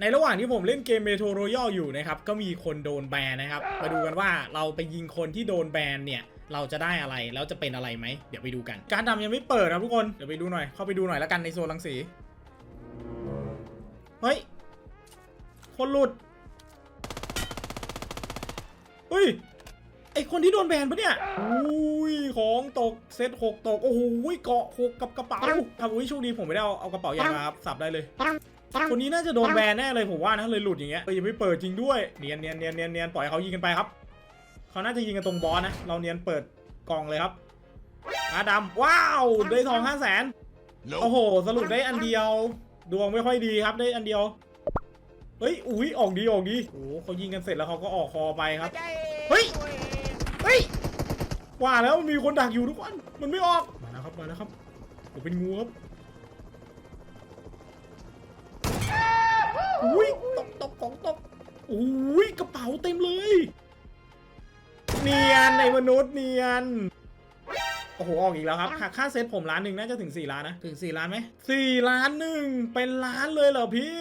ในระหว่างที่ผมเล่นเกมเมโทรโรยัลอยู่นะครับ ก็มีคนโดนแบนนะครับ มาดูกันว่าเราไปยิงคนที่โดนแบนเนี่ย เราจะได้อะไร แล้วจะเป็นอะไรไหม เดี๋ยวไปดูกัน การดำยังไม่เปิดนะทุกคน เดี๋ยวไปดูหน่อย เข้าไปดูหน่อยแล้วกันในโซนรังสี เฮ้ย คนหลุด เฮ้ย ไอคนที่โดนแบนปะเนี่ยอุ้ย ของตก เซตหกตก โอ้โหเกาะหกกับกระเป๋าครับอุ้ยโชคดีผมไม่ได้เอาเอากระเป๋าใหญ่มาครับ สับได้เลย คนนี้น่าจะโดนแบนแน่เลยผมว่านะเลยหลุดอย่างเงี้ยเออยังไม่เปิดจริงด้วยเนียนเนียนเนียนเนียนเนียนปล่อยให้เขายิงกันไปครับเขาน่าจะยิงกันตรงบอสนะเราเนียนเปิดกล่องเลยครับอาดำว้าวได้ทองห้าแสนโอ้โห สรุปได้อันเดียว ดวงไม่ค่อยดีครับได้อันเดียวเฮ้ยอุ้ยออกดีออกดีโอ้โหเขายิงกันเสร็จแล้วเขาก็ออกคอไปครับเฮ้ยเฮ้ยว่าแล้วมีคนดักอยู่ทุกคนมันไม่ออกมาแล้วครับมาแล้วครับผมเป็นงูครับ ของตกอุ้ยกระเป๋าเต็มเลย เนียนในมนุษย์เนียน โอ้โห ออกอีกแล้วครับหักค่าเซ็ตผมล้านหนึ่งน่าจะถึง 4 ล้านนะ ถึง 4 ล้านไหม4ล้านหนึ่งเป็นล้านเลยเหรอพี่